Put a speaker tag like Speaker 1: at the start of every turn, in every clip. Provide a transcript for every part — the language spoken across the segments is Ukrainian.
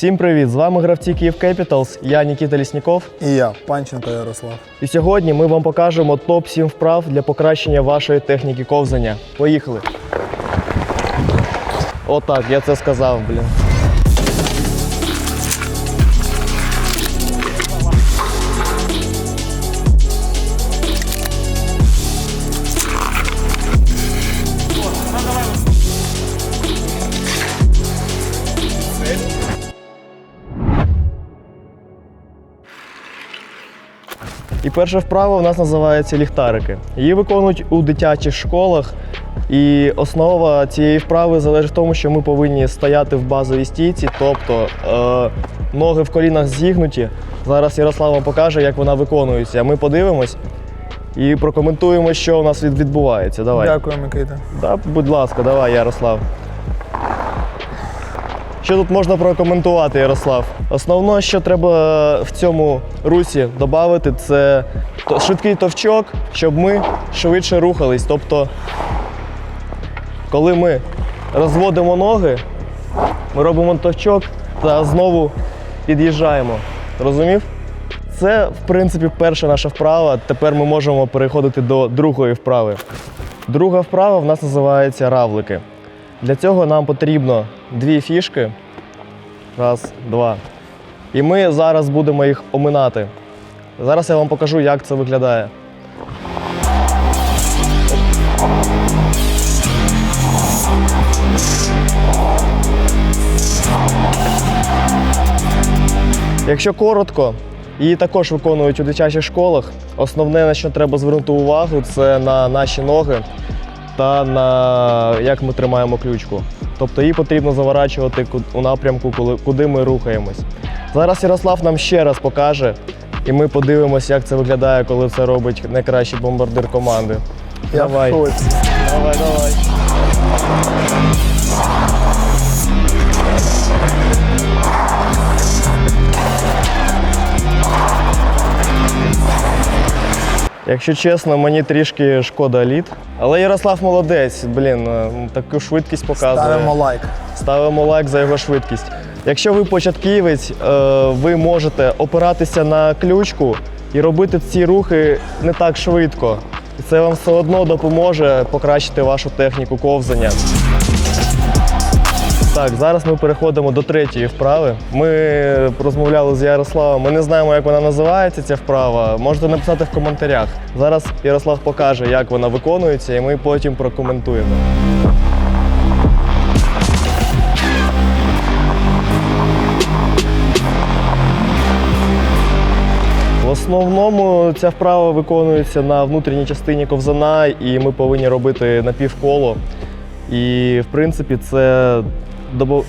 Speaker 1: Всім привіт! З вами гравці Київ Capitals, я Нікіта Лісніков.
Speaker 2: І я, Панченко Ярослав.
Speaker 1: І сьогодні ми вам покажемо топ-7 вправ для покращення вашої техніки ковзання. Поїхали! Отак, я це сказав, блін. І перша вправа у нас називається ліхтарики. Її виконують у дитячих школах. І основа цієї вправи залежить в тому, що ми повинні стояти в базовій стійці, тобто е, ноги в колінах зігнуті. Зараз Ярослав вам покаже, як вона виконується. Ми подивимось і прокоментуємо, що у нас відбувається. Давай.
Speaker 2: Дякую, Микита.
Speaker 1: Да, будь ласка, давай, Ярослав. Що тут можна прокоментувати, Ярослав? Основне, що треба в цьому русі додати, це швидкий товчок, щоб ми швидше рухались. Тобто, коли ми розводимо ноги, ми робимо товчок та знову під'їжджаємо. Розумів? Це, в принципі, перша наша вправа. Тепер ми можемо переходити до другої вправи. Друга вправа в нас називається равлики. Для цього нам потрібно дві фішки. Раз, два. І ми зараз будемо їх оминати. Зараз я вам покажу, як це виглядає. Якщо коротко, її також виконують у дитячих школах. Основне, на що треба звернути увагу, це на наші ноги та на як ми тримаємо ключку. Тобто її потрібно заворачувати у напрямку, куди ми рухаємось. Зараз Ярослав нам ще раз покаже, і ми подивимося, як це виглядає, коли це робить найкращий бомбардир команди. Давай. Давай, давай. Якщо чесно, мені трішки шкода лід. Але Ярослав молодець, блін, е, таку швидкість показує.
Speaker 2: Ставимо лайк.
Speaker 1: Ставимо лайк за його швидкість. Якщо ви початківець, е, ви можете опиратися на ключку і робити ці рухи не так швидко. І це вам все одно допоможе покращити вашу техніку ковзання. Так, зараз ми переходимо до третьої вправи. Ми розмовляли з Ярославом. Ми не знаємо, як вона називається, ця вправа. Можете написати в коментарях. Зараз Ярослав покаже, як вона виконується, і ми потім прокоментуємо. В основному ця вправа виконується на внутрішній частині ковзана, і ми повинні робити напівколо. І в принципі це добо...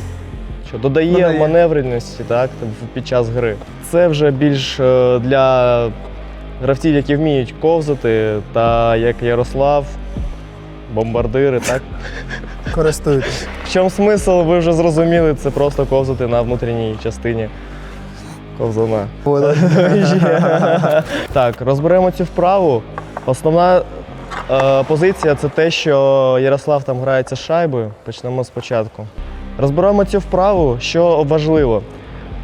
Speaker 1: що, додає,
Speaker 2: Додає.
Speaker 1: маневреності так, під час гри. Це вже більш е, для гравців, які вміють ковзати, та як Ярослав, бомбардири. Так?
Speaker 2: Користуйтесь.
Speaker 1: В чому смисл, ви вже зрозуміли, це просто ковзати на внутрішній частині ковзана. Так, розберемо цю вправу. Основна е, позиція це те, що Ярослав там грається з шайбою. Почнемо спочатку. Розберемо цю вправу, що важливо.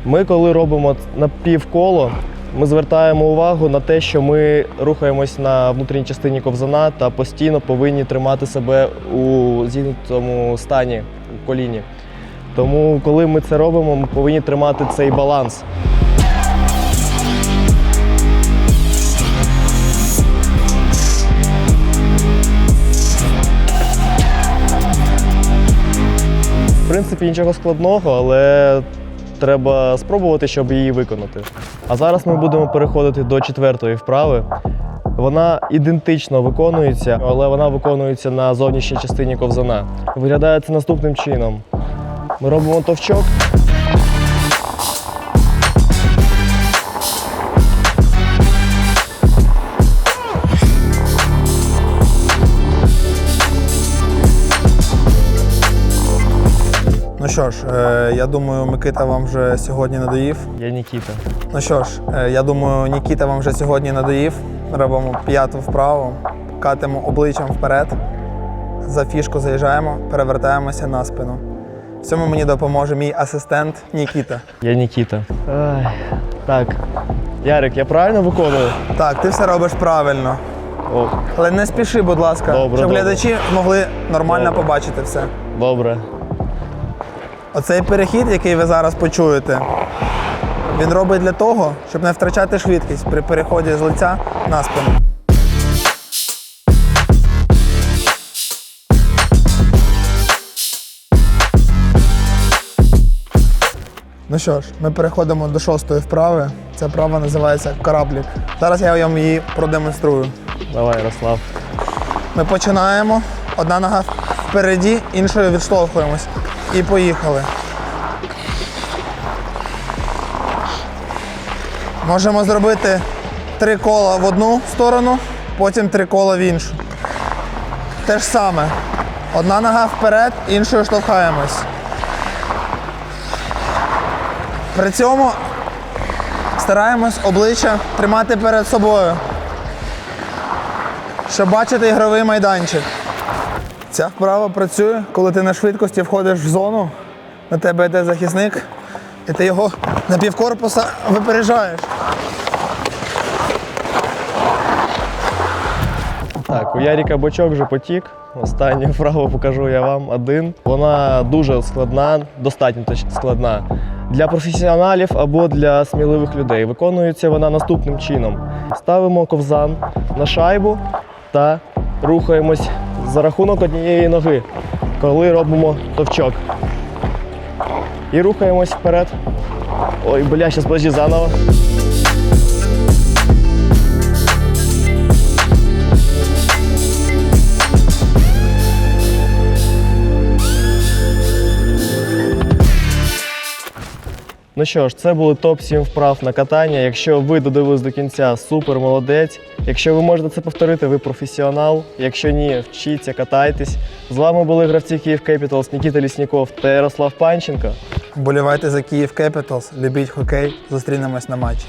Speaker 1: Ми, коли робимо напівколо, ми звертаємо увагу на те, що ми рухаємось на внутрішній частині ковзана та постійно повинні тримати себе у зігнутому стані у коліні. Тому, коли ми це робимо, ми повинні тримати цей баланс. Принципі, нічого складного, але треба спробувати, щоб її виконати. А зараз ми будемо переходити до четвертої вправи. Вона ідентично виконується, але вона виконується на зовнішній частині ковзана. Виглядає це наступним чином. Ми робимо товчок.
Speaker 2: Ну що ж, е, я думаю, Микита вам вже сьогодні надоїв.
Speaker 1: Я Нікіта.
Speaker 2: Ну що ж, е, я думаю, Нікіта вам вже сьогодні надоїв. Робимо п'яту вправу, катимо обличчям вперед. За фішку заїжджаємо, перевертаємося на спину. В цьому мені допоможе мій асистент Нікіта.
Speaker 1: Я Нікіта. Ай. Так. Ярик, я правильно виконую?
Speaker 2: Так, ти все робиш правильно.
Speaker 1: О,
Speaker 2: Але не спіши, будь ласка,
Speaker 1: Добре,
Speaker 2: щоб
Speaker 1: добре.
Speaker 2: глядачі могли нормально
Speaker 1: Добре.
Speaker 2: побачити все.
Speaker 1: добре.
Speaker 2: Оцей перехід, який ви зараз почуєте, він робить для того, щоб не втрачати швидкість при переході з лиця на спину. Ну що ж, ми переходимо до шостої вправи. Ця вправа називається кораблік. Зараз я вам її продемонструю.
Speaker 1: Давай, Ярослав.
Speaker 2: Ми починаємо. Одна нога впереді, іншою відштовхуємось. І поїхали. Можемо зробити три кола в одну сторону, потім три кола в іншу. Те ж саме. Одна нога вперед, іншою штовхаємось. При цьому стараємось обличчя тримати перед собою щоб бачити ігровий майданчик. Ця вправа працює, коли ти на швидкості входиш в зону, на тебе йде захисник, і ти його на півкорпуса випереджаєш.
Speaker 1: Так, у Яріка бочок вже потік. Останню вправу покажу я вам один. Вона дуже складна, достатньо складна. Для професіоналів або для сміливих людей. Виконується вона наступним чином: ставимо ковзан на шайбу та рухаємось за рахунок однієї ноги, коли робимо товчок. І рухаємось вперед. Ой, бля, зараз подожди заново. Ну що ж, це були топ-7 вправ на катання. Якщо ви додивились до кінця, супер молодець. Якщо ви можете це повторити, ви професіонал. Якщо ні, вчіться, катайтесь. З вами були гравці Київ Кепіталс, Нікіта Лісніков та Ярослав Панченко.
Speaker 2: Болівайте за Київ Кепіталс, любіть хокей, зустрінемось на матчі.